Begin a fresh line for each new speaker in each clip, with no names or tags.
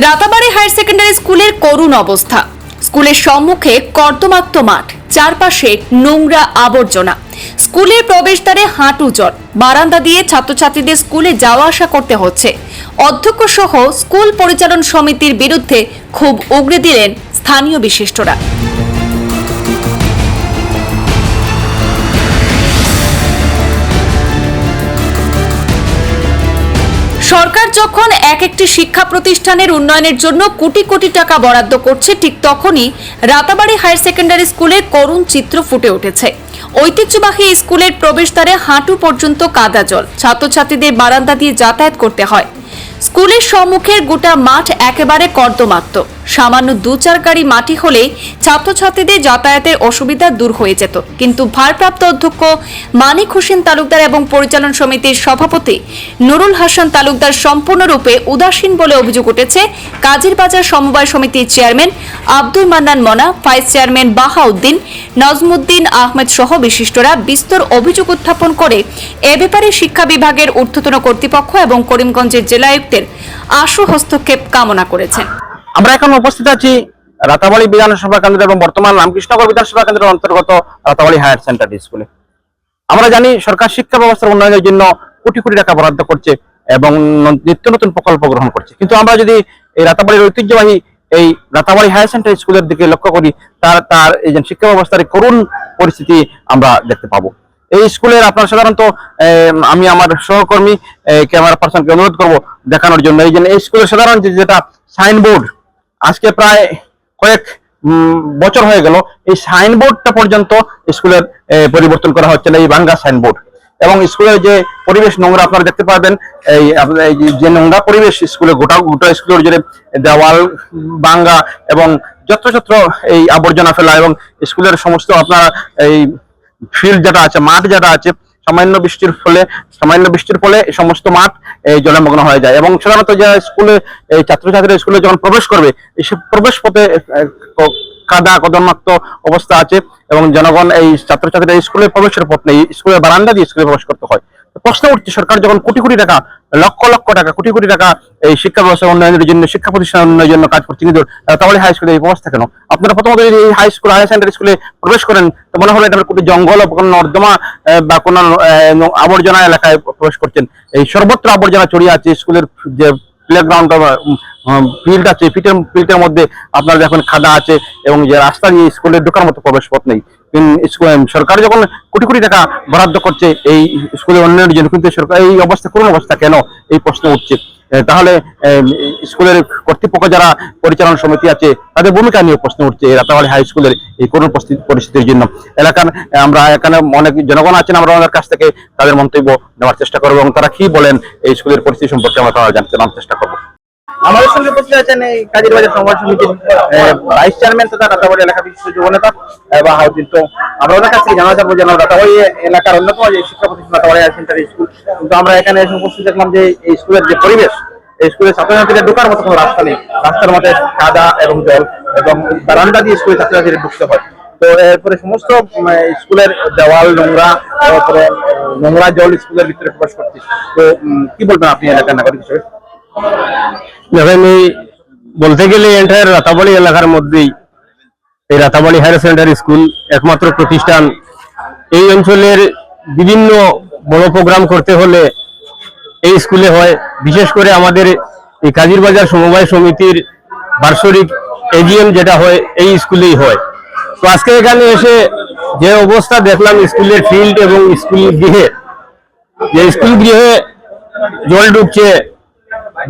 Ratabari higher secondary স্কুলের করুণ অবস্থা। স্কুলের সম্মুখে কর্দমাক্ত মাঠ, চারপাশে নোংরা আবর্জনা। স্কুলের প্রবেশদ্বারে হাঁটু জল, বারান্দা দিয়ে ছাত্রছাত্রীদের স্কুলে যাওয়া আসা করতে হচ্ছে। অধ্যক্ষ সহ স্কুল পরিচালন সমিতির বিরুদ্ধে খুব উগড়ে দিলেন স্থানীয় বিশিষ্টরা। যখন এক একটি শিক্ষা প্রতিষ্ঠানের উন্নয়নের জন্য কোটি কোটি টাকা বরাদ্দ করছে। ঠিক তখনই রাতাবাড়ি হায়ার সেকেন্ডারি স্কুলে করুণ চিত্র ফুটে উঠেছে। ঐতিহ্যবাহী স্কুলের প্রবেশদ্বারে হাঁটু পর্যন্ত কাদা জল। ছাত্রছাত্রীদের বারান্দা দিয়ে যাতায়াত করতে হয়। স্কুলের সম্মুখের গোটা মাঠ একেবারে কর্দমাক্ত। সামান্য দু চার গাড়ি মাটি হলেই ছাত্রছাত্রীদের যাতায়াতের অসুবিধা দূর হয়ে যেত। কিন্তু ভারপ্রাপ্ত অধ্যক্ষ মানিক হোসেন তালুকদার এবং পরিচালন সমিতির সভাপতি নুরুল হাসান তালুকদার সম্পূর্ণরূপে উদাসীন বলে অভিযোগ উঠেছে। কাজীর বাজার সমবায় সমিতির chairman Abdul Mannan Mona, vice chairman Bahauddin, Najmuddin Ahmed সহ বিশিষ্টরা বিস্তর অভিযোগ উত্থাপন করে এ ব্যাপারে শিক্ষা বিভাগের ঊর্ধ্বতন কর্তৃপক্ষ এবং করিমগঞ্জের জেলায়ুক্তের আশু হস্তক্ষেপ কামনা করেছেন।
আমরা এখন উপস্থিত আছি রাতাবাড়ি বিধানসভা কেন্দ্র এবং বর্তমান রামকৃষ্ণগর বিধানসভা কেন্দ্রের অন্তর্গত রাতাবাড়ি হায়ার সেকেন্ডারি স্কুলে। আমরা জানি সরকার শিক্ষা ব্যবস্থার উন্নয়নের জন্য কোটি কোটি টাকা বরাদ্দ করছে এবং নিত্য নতুন প্রকল্প গ্রহণ করছে। কিন্তু আমরা যদি এই রাতাবাড়ির ঐতিহ্যবাহী এই রাতাবাড়ি হায়ার সেকেন্ডারি স্কুলের দিকে লক্ষ্য করি, তার তার এই যে শিক্ষা ব্যবস্থার করুণ পরিস্থিতি আমরা দেখতে পাবো। এই স্কুলের আপনার সাধারণত আমি আমার সহকর্মী ক্যামেরা পার্সনকে অনুরোধ করব দেখানোর জন্য। এই যে এই স্কুলের সাধারণ যেটা সাইনবোর্ড আজকে প্রায় কয়েক বছর হয়ে গেল, এই সাইনবোর্ডটা পর্যন্ত স্কুলের পরিবর্তন করা হচ্ছে না, এই বাঙ্গা সাইনবোর্ড। এবং স্কুলের যে পরিবেশ নোংরা আপনারা দেখতে পাবেন, এই যে- যে নোংরা পরিবেশ স্কুলে গোটা গোটা স্কুলের জুড়ে দেওয়াল বাঙ্গা এবং যত্রযত্র এই আবর্জনা ফেলা এবং স্কুলের সমস্ত আপনার এই ফিল্ড যেটা আছে, মাঠ যেটা আছে, সামান্য বৃষ্টির ফলে, সামান্য বৃষ্টির ফলে সমস্ত মাঠ এই জলমগ্ন হয়ে যায়। এবং সাধারণত যে স্কুলে, এই ছাত্রছাত্রীরা স্কুলে যখন প্রবেশ করবে, এই সব প্রবেশ পথে কাদা কদমাক্ত অবস্থা আছে এবং জনগণ এই ছাত্রছাত্রীরা স্কুলে প্রবেশের পথ নেই, স্কুলের বারান্দা দিয়ে স্কুলে প্রবেশ করতে হয়। প্রশ্ন উঠছে, সরকার যখন কোটি কোটি টাকা লক্ষ লক্ষ টাকা, কোটি কোটি টাকা এই শিক্ষা ব্যবস্থা উন্নয়নের জন্য, শিক্ষা প্রতিষ্ঠান উন্নয়নের জন্য কাজ করছে। কিন্তু তাহলে হাই স্কুলে এই অবস্থা কেন? আপনারা প্রথমত যদি এই হাই স্কুল হায়ার সেকেন্ডারি স্কুলে প্রবেশ করেন, তো মনে হলো এটা কোনো জঙ্গল কোনো নর্দমা বা কোনো আবর্জনা এলাকায় প্রবেশ করছেন। এই সর্বত্র আবর্জনা ছড়িয়ে আছে স্কুলের যে প্লেগ্রাউন্ড ফিল্ড আছে ফিল্ডের ফিল্ডের মধ্যে আপনার যখন খাদা আছে এবং যে রাস্তা দিয়ে স্কুলে ঢোকার মতো প্রবেশ পথ নেই সরকার যখন কোটি কোটি টাকা বরাদ্দ করছে, এই স্কুলের উন্নয়নের জন্য, কিন্তু সরকার, এই অবস্থা কোন অবস্থা কেন? এই প্রশ্ন উঠছে। তাহলে স্কুলের কর্তৃপক্ষ যারা পরিচালনা সমিতি আছে, তাদের ভূমিকা নিয়ে প্রশ্ন উঠছে রাতাবাড়ি হাই স্কুলের এই করুণ পরিস্থিতির জন্য। এলাকার, আমরা এখানে অনেক জনগণ আছেন, আমরা ওনার কাছ থেকে তাদের মন্তব্য নেওয়ার চেষ্টা করব এবং তারা কি বলেন এই স্কুলের পরিস্থিতি সম্পর্কে আমরা তারা জানতে চেষ্টা করব। আমাদের সঙ্গে উপস্থিত আছেন এই কাজীর বাজার সমাজ সমিতির ভাইস চেয়ারম্যান তথা রাতাবাড়ি এলাকা বিশিষ্ট যুবনেতা বাহাউদ্দিন তো আমরা ওনার কাছ থেকে জানা যাব যেন রাতাবাড়ি এলাকার অন্যতম যে শিক্ষা প্রতিষ্ঠান রাতাবাড়ি সেন্টারি স্কুল। কিন্তু আমরা এখানে এসে উপস্থিত দেখলাম যে এই স্কুলের যে পরিবেশ, এই স্কুলের ছাত্রছাত্রীদের ঢোকার মতো কোনো রাস্তা নেই। রাস্তার মধ্যে কাদা এবং জল এবং বারান্দা দিয়ে স্কুলের ছাত্রছাত্রীদের ঢুকতে হয়। তো এরপরে সমস্ত স্কুলের দেওয়াল, নোংরা, তারপরে নোংরা জল স্কুলের ভিতরে প্রবেশ করছে। তো কি বলবেন আপনি এলাকার নাগরিক হিসেবে?
দেখেন এই বলতে গেলে এন্টায়ার রাতাবাড়ি এলাকার মধ্যেই এই রাতাবাড়ি হায়ার সেকেন্ডারি স্কুল একমাত্র প্রতিষ্ঠান। এই অঞ্চলের বিভিন্ন বড় প্রোগ্রাম করতে হলে এই স্কুলে হয়। বিশেষ করে আমাদের এই কাজির বাজার সমবায় সমিতির বার্ষরিক এজিএম যেটা হয়, এই স্কুলেই হয়। তো আজকে এখানে এসে যে অবস্থা দেখলাম স্কুলের ফিল্ড এবং স্কুল গৃহে। যে স্কুল গৃহে জল ঢুকছে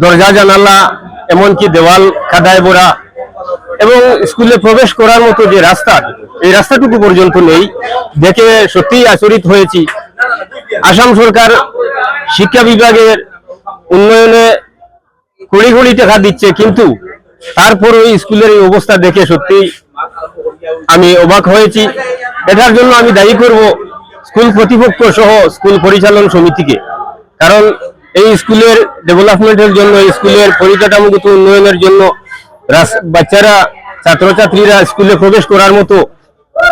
দরজা, জানালা, এমনকি দেওয়াল কাদায় ভরা এবং স্কুলে প্রবেশ করার মতো যে রাস্তা, এই রাস্তাটুকু পর্যন্ত নেই। দেখে সত্যিই আচরিত হয়েছি। আসাম সরকার শিক্ষা বিভাগের উন্নয়নে কোটি কোটি টাকা দিচ্ছে, কিন্তু তারপর ওই স্কুলের এই অবস্থা দেখে সত্যি আমি অবাক হয়েছি। এটার জন্য আমি দায়ী করব স্কুল কর্তৃপক্ষ সহ স্কুল পরিচালন সমিতিকে। কারণ এই স্কুলের ডেভেলপমেন্টের জন্য স্কুলের পরিকাঠামোগত উন্নয়নের জন্য বাচ্চারা, ছাত্রছাত্রীরা স্কুলে প্রবেশ করার মতো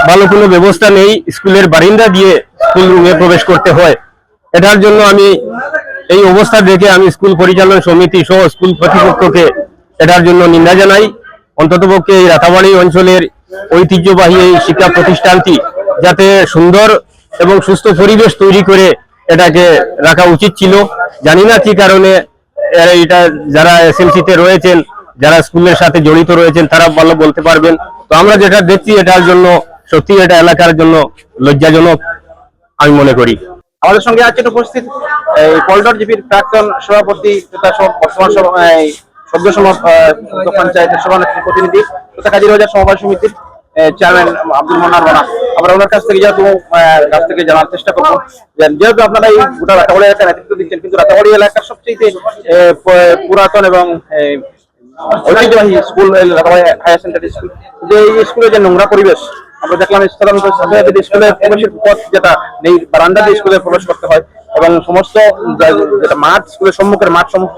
ভালো কোনো ব্যবস্থা নেই স্কুলের বারিন্দা দিয়ে স্কুল রুমে প্রবেশ করতে হয়। এটার জন্য আমি এই অবস্থা দেখে আমি স্কুল পরিচালন সমিতি সহ স্কুল কর্তৃপক্ষকে এটার জন্য নিন্দা জানাই। অন্ততপক্ষে এই রাতাবাড়ি অঞ্চলের ঐতিহ্যবাহী এই শিক্ষা প্রতিষ্ঠানটি যাতে সুন্দর এবং সুস্থ পরিবেশ তৈরি করে এটাকে রাখা উচিত ছিল। জানি না কি কারণে এটা যারা এসএলসি তে রয়েছেন, যারা স্কুলের সাথে জড়িত রয়েছেন, তারা ভালো বলতে পারবেন। তো আমরা যেটা দেখছি, এটার জন্য সত্যি এটা এলাকার জন্য লজ্জাজনক, আমি মনে করি।
আমাদের সঙ্গে আছেন উপস্থিত এই প্রাক্তন সভাপতি বর্তমান সদ্য পঞ্চায়েতের সভানেত্রী প্রতিনিধি তথা কাজীবাজার সমবায় সমিতির চেয়ারম্যান আব্দুল মন্নার রানা আমরা ওনার কাছ থেকে যেহেতু কাছ থেকে জানার চেষ্টা করব যেহেতু আপনারা এই গোটা রাতাবাড়ি এলাকার নেতৃত্ব দিচ্ছেন, কিন্তু রাতাবাড়ি এলাকার সবচেয়ে পুরাতন এবং ঐতিহ্যবাহী স্কুল হায়ার সেকেন্ডারি স্কুল। যে এই স্কুলে যে নোংরা পরিবেশ, আমরা দেখলাম সাধারণত ছাত্রছাত্রীদের স্কুলে প্রবেশের পথ যেটা নেই বারান্দা দিয়ে স্কুলে প্রবেশ করতে হয়, এবং সমস্ত যেটা মাঠ, স্কুলের সম্মুখের মাঠ সমস্ত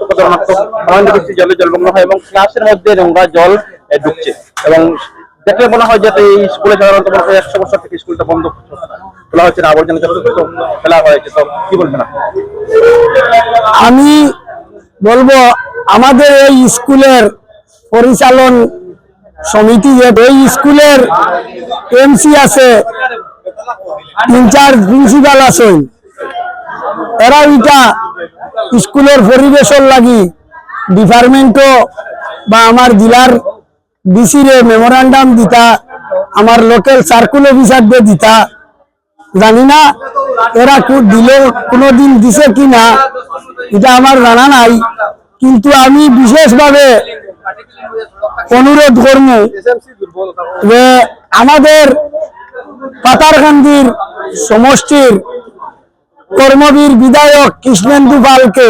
সামান্য বৃষ্টি জলে জলমগ্ন হয় এবং ক্লাসের মধ্যে নোংরা জল ঢুকছে। এবং দেখলে মনে হয় যাতে এই স্কুলে সাধারণত মনে হয় একশো বছর থেকে স্কুলটা বন্ধ। খোলা হচ্ছে না, আবর্জনা যথেষ্ট ফেলা হয়েছে, তো কি বলবেন
আমি বলব, আমাদের এই স্কুলের পরিচালন সমিতি যে, এই স্কুলের এমসি আছে, ইনচার্জ প্রিন্সিপাল আছেন। এরা এটা স্কুলের পরিবেশন লাগি ডিপার্টমেন্টও বা আমার জেলার ডিসিরে মেমোরান্ডাম দিতা, আমার লোকাল সার্কুল অফিসারদের দিতা। জানি না এরা দিলে, কোনোদিন দিছে কি না, এটা আমার জানা নাই। কিন্তু আমি বিশেষভাবে অনুরোধ করব যে আমাদের পাতারকান্দির সমষ্টির কর্মবীর বিধায়ক কৃষ্ণেন্দু পালকে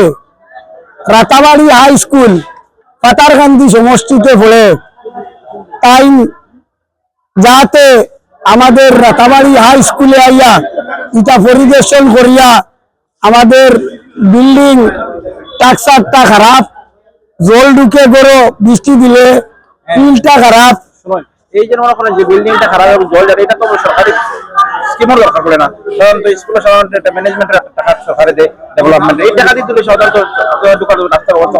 রাতাবাড়ি হাই স্কুল পাতারকান্দি সমষ্টিতে পড়ে তাই যাতে আমাদের রাতাবাড়ি হাই স্কুলে আইয়া এটা পরিদর্শন করিয়া আমাদের বিল্ডিং টাকসারটা খারাপ জল ঢুকে গড়ো বৃষ্টি দিলে ফিল্ডটা খারাপ
এই যে মনে করেন যে বিল্ডিংটা খারাপ এবং জল যাবে এটা তো সরকারি স্কিমও দরকার পড়ে না সাধারণত স্কুলে সাধারণত একটা ম্যানেজমেন্টের একটা টাকা সরকারে দেয় ডেভেলপমেন্ট এই টাকা তুলে সাধারণত রাস্তার অবস্থা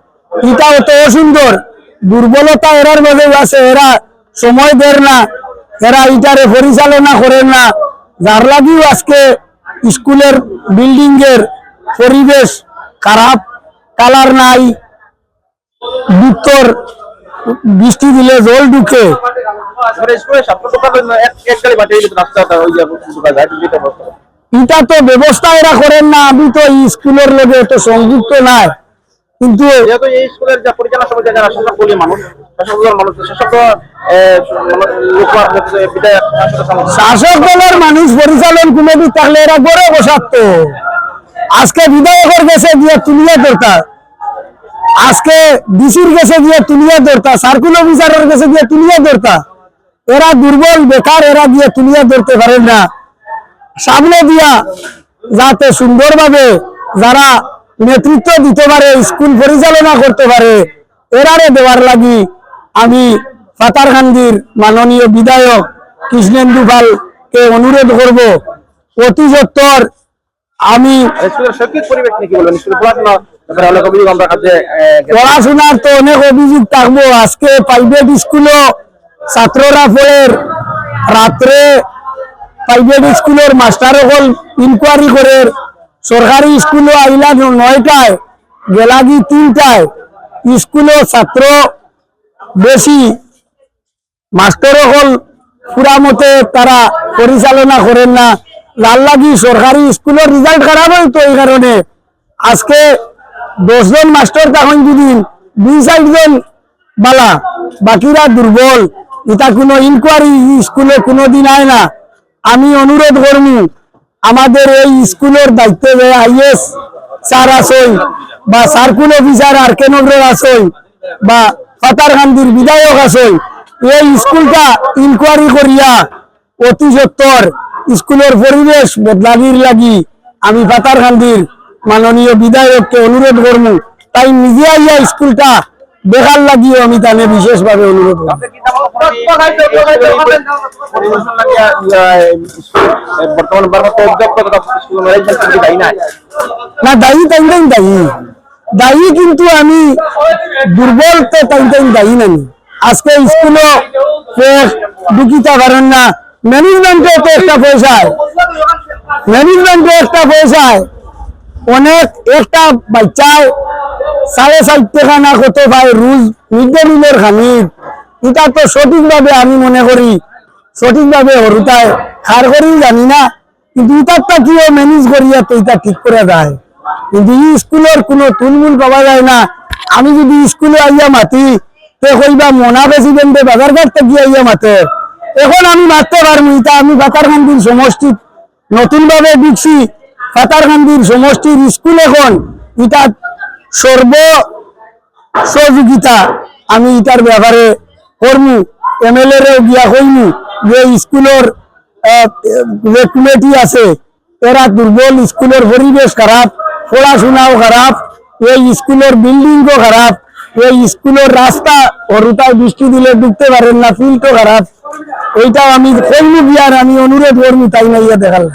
এটা
অত অসুন্দর দুর্বলতা এরার মধ্যে আছে, এরা সময় দেয় না, এরা ইটারে পরিচালনা করেন না। যার লাগিও আজকে স্কুলের বিল্ডিং এর পরিবেশ খারাপ, কালার নাই বৃষ্টি দিলে জল ঢুকে। এটা তো ব্যবস্থা এরা করেন না, আমি তো স্কুলের লগে তো সংযুক্ত নাই। কিন্তু
যেহেতু এই স্কুলের যা পরিচালনা সমিতি যারা শাসক বলি মানুষ শাসক দলের মানুষ শাসক শাসক
দলের মানুষ। পরিচালন কমিটি থাকলে এরা গড়ে বসাতো। আজকে বিধায়কের কাছে দিয়ে তুলিয়া দরকার আজকে ডিসির কাছে দিয়ে তুলিয়া দরকার সার্কুল অফিসারের কাছে দিয়ে তুলিয়া দরকার এরা দুর্বল বেকার এরা দিয়ে তুলিয়া ধরতে পারেন না। সামনে দিয়া যাতে সুন্দরভাবে যারা নেতৃত্ব দিতে পারে স্কুল পরিচালনা করতে পারে এরারে দেওয়ার লাগি আমি পাতারকান্দির মাননীয় বিধায়ক কৃষ্ণেন্দু পালকে অনুরোধ করব। অতি সত্তর আমি পড়াশোনার তো অনেক অভিযোগ থাকব। আজকে প্রাইভেট স্কুলও ছাত্ররা পড়ে। রাত্রে প্রাইভেট স্কুলের মাস্টার সকল ইনকোয়ারি করে। সরকারি স্কুলও আইলা নয়টায় গেলাগি তিনটায় স্কুলও ছাত্র বেশি মাস্টার হল পুরা মতে তারা পরিচালনা করেন না। লাল লাগি সরকারি স্কুলের রেজাল্ট খারাপ হইতো এই কারণে আজকে দশজন মাস্টার তখন যদি দুই চারজন বালা। বাকিরা দুর্বল এটা কোনো ইনকোয়ারি স্কুলে কোনোদিন আয় না। আমি অনুরোধ করব আমাদের এই স্কুলের দায়িত্ব যে আইএস স্যার আছেন বা সার্কুল অফিসার আর কে নগরের আছেন বা পাতারকান্দির বিধায়ক আছেন এই স্কুলটা ইনকোয়ারি করিয়া অতি সত্তর স্কুলের পরিবেশ বদলানির লাগি আমি ফাতার পাতারকান্দির মাননীয় বিধায়ককে অনুরোধ করব। তাই নিজে আইয়া স্কুলটা দেখার লাগিও আমি তানে বিশেষভাবে অনুরোধ না। দায়ী তাই তাই দায়ী। দায়ী কিন্তু আমি দুর্বল তো তাই তাই দায়ী নানি আজকে স্কুলও ঢুকিতে পারেন না ম্যানেজমেন্টে তো একটা পয়সায়। ম্যানেজমেন্টে একটা পয়সায়। অনেক একটা বাচ্চায় সাড়ে ষাট টাকা না কত পায় রুজ মিড ডে মিলের খানির এটা তো সঠিকভাবে আমি মনে করি সঠিকভাবে হরুতায় খার করি জানি না, কিন্তু ইটারটা কিও ম্যানেজ করিয়া তো এটা ঠিক করে দেয় কিন্তু স্কুলের কোনো তুলমুল পাওয়া যায় না। আমি যদি স্কুলে আইয়া মাতি, তে কইবা মনা প্রেসিডেন্টে বাজারঘাট থেকে আইয়া মাতে। এখন আমি মারতে পারব এটা আমি বাতারকান্দির সমষ্টি নতুন ভাবে দিচ্ছি ফাতারকান্দির সমষ্টির স্কুল এখন এটা সর্ব সহযোগিতা আমি এটার ব্যাপারে করমু এমএলএ রেও গিয়া কইমু যে স্কুলের যে কমিটি আছে, এরা দুর্বল স্কুলের পরিবেশ খারাপ, পড়াশোনাও খারাপ, এই স্কুলের বিল্ডিংও খারাপ, এই স্কুলের রাস্তা হরুতায় বৃষ্টি দিলে ঢুকতে পারেন না, ফিল্ডও খারাপ। এইটাও আমি কইমু গিয়ার আমি অনুরোধ করব তাই না ইয়ে দেখালাম